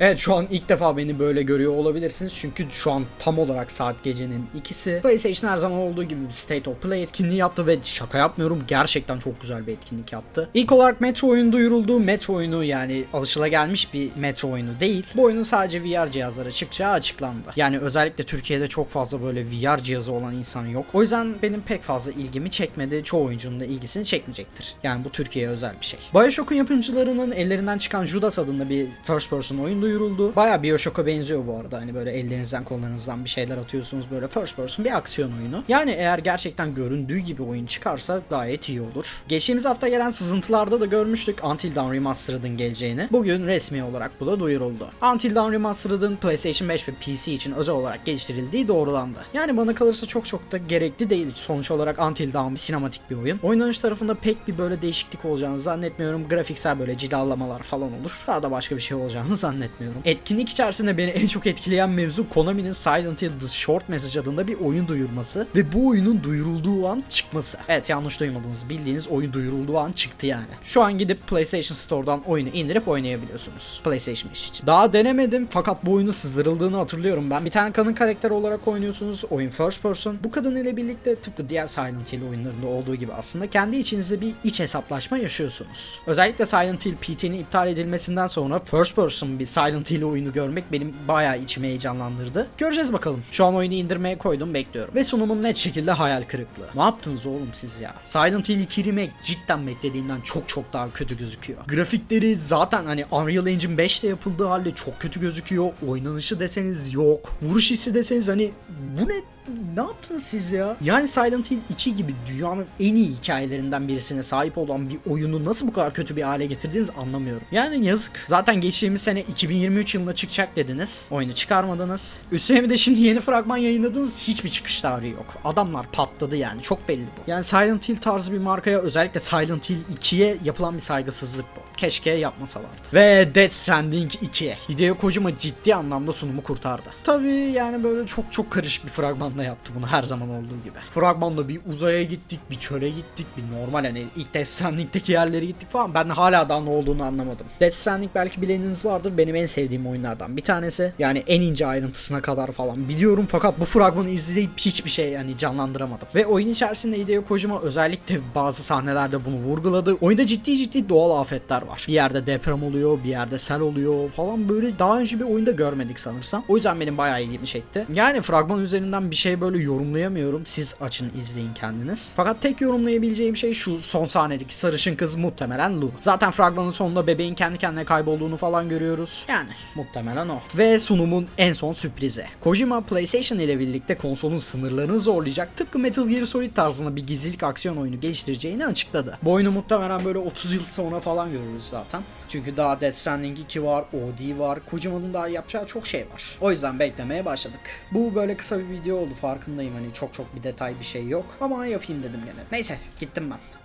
Evet şu an ilk defa beni böyle görüyor olabilirsiniz çünkü şu an tam olarak saat gecenin ikisi. PlayStation her zaman olduğu gibi bir State of Play etkinliği yaptı ve şaka yapmıyorum gerçekten çok güzel bir etkinlik yaptı. İlk olarak Metro oyunu duyuruldu. Metro oyunu yani alışılagelmiş bir Metro oyunu değil. Bu oyunun sadece VR cihazlara çıkacağı açıklandı. Yani özellikle Türkiye'de çok fazla böyle VR cihazı olan insan yok. O yüzden benim pek fazla ilgimi çekmedi. Çoğu oyuncunun da ilgisini çekmeyecektir. Yani bu Türkiye'ye özel bir şey. Bioshock'un yapımcılarının ellerinden çıkan Judas adında bir first person oyun duyuruldu. Baya Bioshock'a benziyor bu arada. Hani böyle ellerinizden kollarınızdan bir şeyler atıyorsunuz böyle first person bir aksiyon oyunu. Yani eğer gerçekten göründüğü gibi oyun çıkarsa gayet iyi olur. Geçtiğimiz hafta gelen sızıntılarda da görmüştük Until Dawn Remastered'ın geleceğini. Bugün resmi olarak bu da duyuruldu. Until Dawn Remastered'ın PlayStation 5 ve PC için özel olarak geliştirildiği doğrulandı. Yani bana kalırsa çok çok da gerekli değil. Sonuç olarak Until Dawn bir sinematik bir oyun. Oynanış tarafında pek bir böyle değişiklik olacağını zannetmiyorum. Grafiksel böyle cilallamalar falan olur. Daha da başka bir şey olacağını zannetmiyorum. Etkinlik içerisinde beni en çok etkileyen mevzu Konami'nin Silent Hill The Short Message adında bir oyun duyurması ve bu oyunun duyurulduğu an çıkması. Evet yanlış duymadınız. Bildiğiniz oyun duyurulduğu an çıktı yani. Şu an gidip PlayStation Store'dan oyunu indirip oynayabiliyorsunuz. PlayStation 5 için. Daha denemedim fakat bu oyunu sızdırıldığını hatırlıyorum ben. Bir tane kadın karakter olarak oynuyorsunuz. Oyun first person. Bu kadın ile birlikte tıpkı diğer Silent Hill oyunlarında olduğu gibi aslında kendi içinizde bir iç hesaplaşma yaşıyorsunuz. Özellikle Silent Hill PT'nin iptal edilmesinden sonra first person bir Silent Hill oyunu görmek benim bayağı içimi heyecanlandırdı. Göreceğiz bakalım. Şu an oyunu indirmeye koydum bekliyorum. Ve sunumum net şekilde hayal kırıklığı. Ne yaptınız oğlum siz ya? Silent Hill 2 remake cidden beklediğimden çok çok daha kötü gözüküyor. Grafikleri zaten hani Unreal Engine 5'te yapıldığı halde çok kötü gözüküyor. Oynanışı deseniz yok. Vuruş hissi deseniz hani bu ne ne yaptınız siz ya? Yani Silent Hill 2 gibi dünyanın en iyi hikayelerinden birisine sahip olan bir oyunu nasıl bu kadar kötü bir hale getirdiniz anlamıyorum. Yani yazık. Zaten geçtiğimiz sene 2023 yılında çıkacak dediniz. Oyunu çıkarmadınız. Üstüne de şimdi yeni fragman yayınladınız. Hiçbir çıkış tarihi yok. Adamlar patladı yani. Çok belli bu. Yani Silent Hill tarzı bir markaya özellikle Silent Hill 2'ye yapılan bir saygısızlık bu. Keşke yapmasalardı. Ve Death Stranding 2. Hideo Kojima ciddi anlamda sunumu kurtardı. Tabii yani böyle çok çok karışık bir fragmanla yaptı bunu her zaman olduğu gibi. Fragmanla bir uzaya gittik, bir çöle gittik, bir normal hani ilk Death Stranding'deki yerlere gittik falan. Ben hala daha ne olduğunu anlamadım. Death Stranding belki bileniniz vardır. Benim en sevdiğim oyunlardan bir tanesi. Yani en ince ayrıntısına kadar falan biliyorum. Fakat bu fragmanı izleyip hiçbir şey yani canlandıramadım. Ve oyun içerisinde Hideo Kojima özellikle bazı sahnelerde bunu vurguladı. Oyunda ciddi ciddi doğal afetler var. Bir yerde deprem oluyor, bir yerde sel oluyor falan böyle daha önce bir oyunda görmedik sanırsam. O yüzden benim bayağı ilgimi çekti. Yani fragman üzerinden bir şey böyle yorumlayamıyorum. Siz açın izleyin kendiniz. Fakat tek yorumlayabileceğim şey şu son sahnedeki sarışın kız muhtemelen Lu. Zaten fragmanın sonunda bebeğin kendi kendine kaybolduğunu falan görüyoruz. Yani muhtemelen o. Ve sunumun en son sürprizi. Kojima PlayStation ile birlikte konsolun sınırlarını zorlayacak tıpkı Metal Gear Solid tarzında bir gizlilik aksiyon oyunu geliştireceğini açıkladı. Bu oyunu muhtemelen böyle 30 yıl sonra falan görürüz zaten. Çünkü daha Death Stranding 2 var, OD var. Kojima'nın daha yapacağı çok şey var. O yüzden beklemeye başladık. Bu böyle kısa bir video oldu farkındayım hani çok çok bir detay bir şey yok. Ama yapayım dedim gene. Neyse gittim ben.